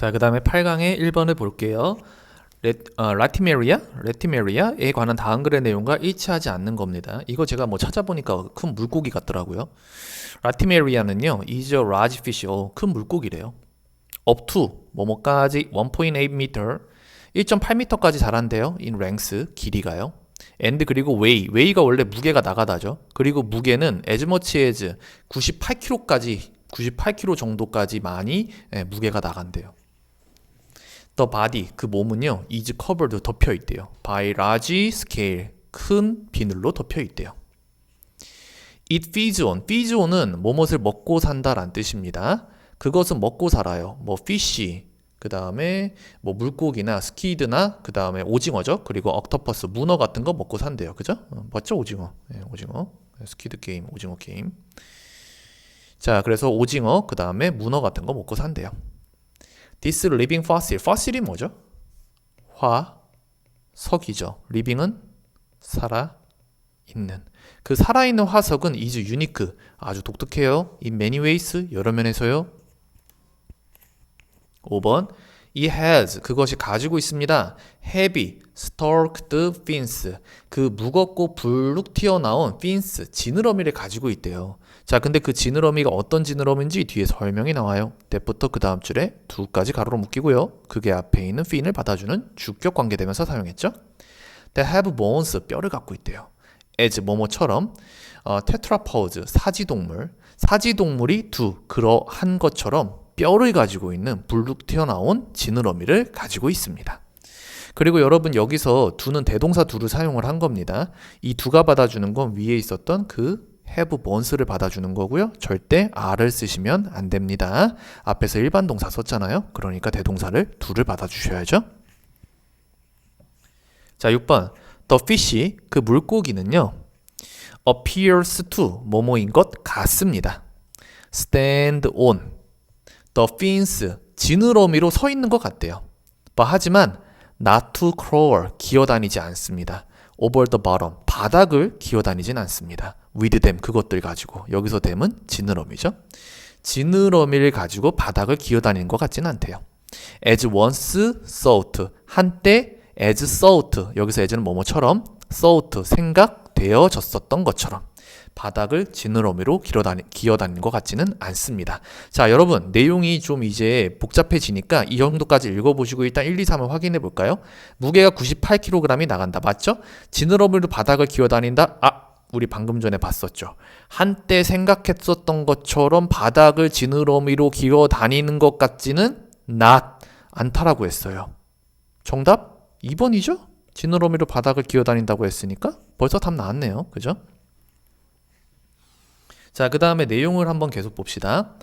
자, 그 다음에 8강의 1번을 볼게요. 레, 어, 라티메리아? 레티메리아에 관한 다음 글의 내용과 일치하지 않는 겁니다. 이거 제가 뭐 찾아보니까 큰 물고기 같더라고요. 라티메리아는요, is a large fish, 어, 큰 물고기래요. up to, 뭐뭐까지 1.8m, 1.8m까지 자란대요. in length, 길이가요. and 그리고 weigh, weigh가 원래 무게가 나가다죠. 그리고 무게는 as much as 98kg까지, 98kg 정도까지 많이 예, 무게가 나간대요. The body 그 몸은요 is covered 덮여 있대요. by large scale 큰 비늘로 덮여 있대요. It feeds on feeds on은 뭐뭇을 먹고 산다란 뜻입니다. 그것은 먹고 살아요. 뭐 fish 그 다음에 뭐 물고기나 스키드나 그 다음에 오징어죠. 그리고 옥토퍼스 문어 같은 거 먹고 산대요. 그죠? 어, 맞죠 오징어. 네, 오징어 스키드 게임 오징어 게임. 자 그래서 오징어 그 다음에 문어 같은 거 먹고 산대요. This living fossil. fossil이 뭐죠? 화, 석이죠. living은 살아 있는. 그 살아있는 화석은 is unique. 아주 독특해요. in many ways. 여러 면에서요. 5번. It has. 그것이 가지고 있습니다. heavy, stalked fins. 그 무겁고 불룩 튀어나온 fins, 지느러미를 가지고 있대요. 자, 근데 그 지느러미가 어떤 지느러미인지 뒤에 설명이 나와요. 때부터 그 다음 줄에 두 가지 가로로 묶이고요. 그게 앞에 있는 fin을 받아주는 주격 관계되면서 사용했죠. They have bones, 뼈를 갖고 있대요. as 뭐뭐처럼 어, 테트라포즈, 사지동물, 사지동물이 두 그러한 것처럼 뼈를 가지고 있는 불룩 튀어나온 지느러미를 가지고 있습니다. 그리고 여러분 여기서 두는 대동사 두를 사용을 한 겁니다. 이 두가 받아주는 건 위에 있었던 그 have bones를 받아주는 거고요. 절대 are를 쓰시면 안 됩니다. 앞에서 일반 동사 썼잖아요. 그러니까 대동사를 두를 받아주셔야죠. 자, 6번. The fish, 그 물고기는요. appears to, 뭐뭐인 것 같습니다. stand on, the fins, 지느러미로 서 있는 것 같대요. 하지만 not to crawl, 기어다니지 않습니다. over the bottom, 바닥을 기어다니진 않습니다. with them, 그것들 가지고. 여기서 them은 지느러미죠. 지느러미를 가지고 바닥을 기어다니는 것 같진 않대요. as once thought, 한때 as thought, 여기서 as는 뭐뭐처럼 thought, 생각되어졌었던 것처럼 바닥을 지느러미로 기어다니는 것 같지는 않습니다. 자, 여러분, 내용이 좀 이제 복잡해지니까 이 정도까지 읽어보시고 일단 1, 2, 3을 확인해 볼까요? 무게가 98kg이 나간다. 맞죠? 지느러미로 바닥을 기어다닌다. 아, 우리 방금 전에 봤었죠. 한때 생각했었던 것처럼 바닥을 지느러미로 기어 다니는 것 같지는 not 않다라고 했어요. 정답 2번이죠? 지느러미로 바닥을 기어 다닌다고 했으니까 벌써 답 나왔네요. 그죠? 자, 그 다음에 내용을 한번 계속 봅시다.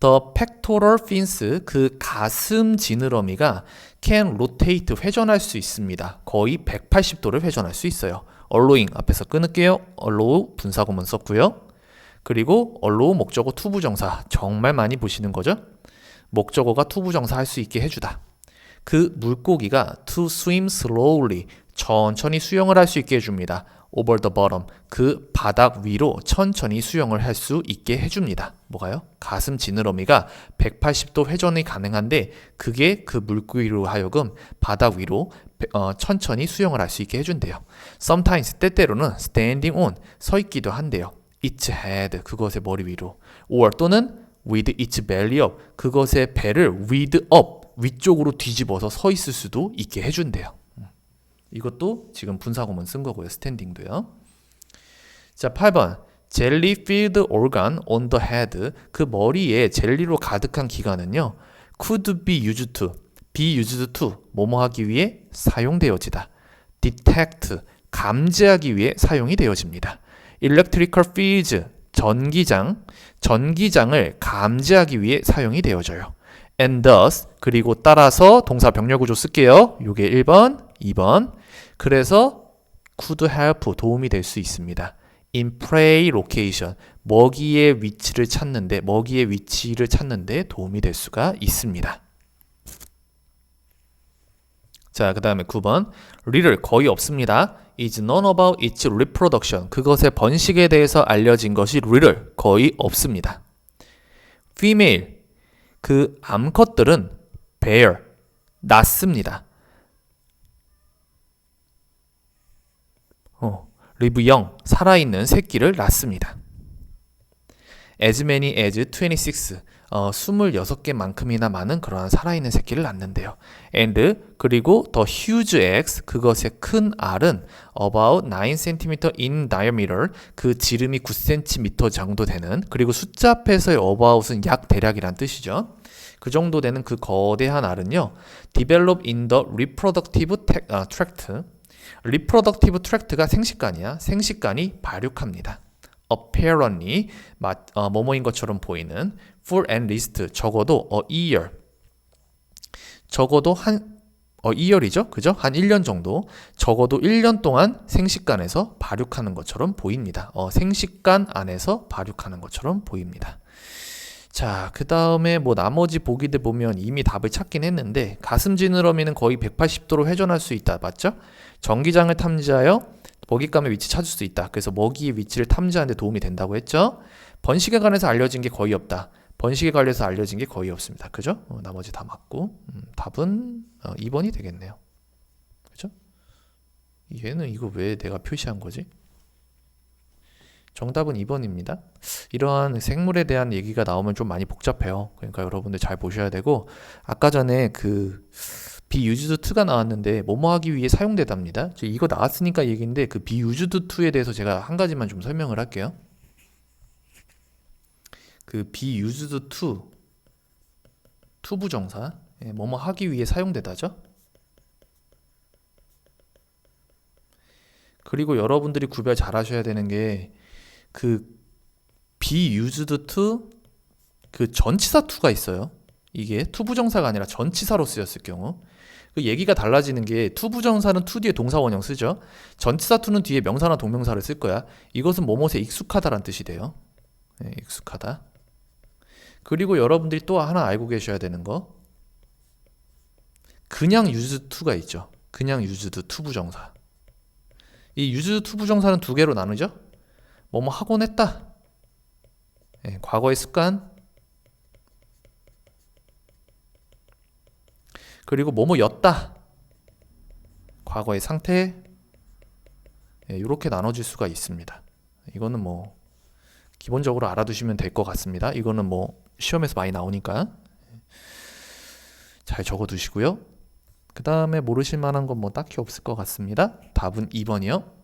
The pectoral fins, 그 가슴 지느러미가 can rotate, 회전할 수 있습니다. 거의 180도를 회전할 수 있어요. allowing, 앞에서 끊을게요. allow, 분사구문 썼고요. 그리고 allow, 목적어, 투부정사, 정말 많이 보시는 거죠? 목적어가 투부정사 할 수 있게 해주다. 그 물고기가 to swim slowly, 천천히 수영을 할 수 있게 해줍니다. Over the bottom 그 바닥 위로 천천히 수영을 할 수 있게 해줍니다. 뭐가요? 가슴 지느러미가 180도 회전이 가능한데 그게 그 물고기로 하여금 바닥 위로 어, 천천히 수영을 할 수 있게 해준대요. Sometimes 때때로는 standing on 서 있기도 한대요. its head 그것의 머리 위로 or 또는 with its belly up 그것의 배를 with up 위쪽으로 뒤집어서 서 있을 수도 있게 해준대요. 이것도 지금 분사구문 쓴 거고요. 스탠딩도요. 자, 8번. 젤리 filled organ on. 그 머리에 젤리로 가득한 기관은요. could be used to, be used to, 뭐뭐 하기 위해 사용되어지다. detect, 감지하기 위해 사용이 되어집니다. electrical fields, 전기장, 전기장을 감지하기 위해 사용이 되어져요. and thus, 그리고 따라서 동사 병렬 구조 쓸게요. 요게 1번, 2번. 그래서 could help 도움이 될 수 있습니다. in prey location 먹이의 위치를 찾는데 먹이의 위치를 찾는데 도움이 될 수가 있습니다. 자, 그 다음에 9번. 리를 거의 없습니다. is known about its reproduction. 그것의 번식에 대해서 알려진 것이 리를 거의 없습니다. female 그 암컷들은 bear 낳습니다. 어, young 살아있는 새끼를 낳습니다. as many as 26 어, 26개만큼이나 많은 그러한 살아있는 새끼를 낳는데요. and 그리고 the huge X 그것의 큰 R은 about 9cm in diameter 그 지름이 9cm 정도 되는 그리고 숫자 앞에서의 about은 약 대략이란 뜻이죠. 그 정도 되는 그 거대한 R은요. develop in the reproductive reproductive tract가 생식관이야. 생식관이 발육합니다. apparently 마, 어, 뭐뭐인 것처럼 보이는 full and least 적어도 a year 적어도 한 어, 2열이죠. 그죠? 한 1년 정도. 적어도 1년 동안 생식관에서 발육하는 것처럼 보입니다. 어, 생식관 안에서 발육하는 것처럼 보입니다. 자, 그 다음에 뭐 나머지 보기들 보면 이미 답을 찾긴 했는데 가슴 지느러미는 거의 180도로 회전할 수 있다. 맞죠? 전기장을 탐지하여 먹잇감의 위치 찾을 수 있다. 그래서 먹이의 위치를 탐지하는 데 도움이 된다고 했죠. 번식에 관해서 알려진 게 거의 없다. 번식에 관해서 알려진 게 거의 없습니다. 그죠? 어, 나머지 다 맞고 음, 답은 어, 2번이 되겠네요. 그죠? 얘는 이거 왜 내가 표시한 거지? 정답은 2번입니다. 이러한 생물에 대한 얘기가 나오면 좀 많이 복잡해요. 그러니까 여러분들 잘 보셔야 되고 아까 전에 그 비유즈드 2가 나왔는데 뭐뭐 하기 위해 사용되답니다. 저 이거 나왔으니까 얘기인데 그 비유즈드 2에 대해서 제가 한 가지만 좀 설명을 할게요. 그 비유즈드 2 투부정사 예, 뭐뭐 하기 위해 사용되다죠. 그리고 여러분들이 구별 잘 하셔야 되는 게 그 비유즈드 2그 전치사 2가 있어요. 이게 투부정사가 아니라 전치사로 쓰였을 경우 그 얘기가 달라지는 게 투부정사는 투 뒤에 동사 원형 쓰죠. 전치사 투는 뒤에 명사나 동명사를 쓸 거야. 이것은 뭐뭇에 익숙하다라는 뜻이 돼요. 네, 익숙하다. 그리고 여러분들이 또 하나 알고 계셔야 되는 거 그냥 유즈 투가 있죠. 그냥 유즈드 투부정사. 이 유즈 투부정사는 두 개로 나누죠. 뭐뭐 하곤 했다. 예, 과거의 습관. 그리고 뭐뭐였다. 과거의 상태. 예, 이렇게 나눠질 수가 있습니다. 이거는 뭐 기본적으로 알아두시면 될 것 같습니다. 이거는 뭐 시험에서 많이 나오니까 잘 적어두시고요. 그 다음에 모르실 만한 건 뭐 딱히 없을 것 같습니다. 답은 2번이요.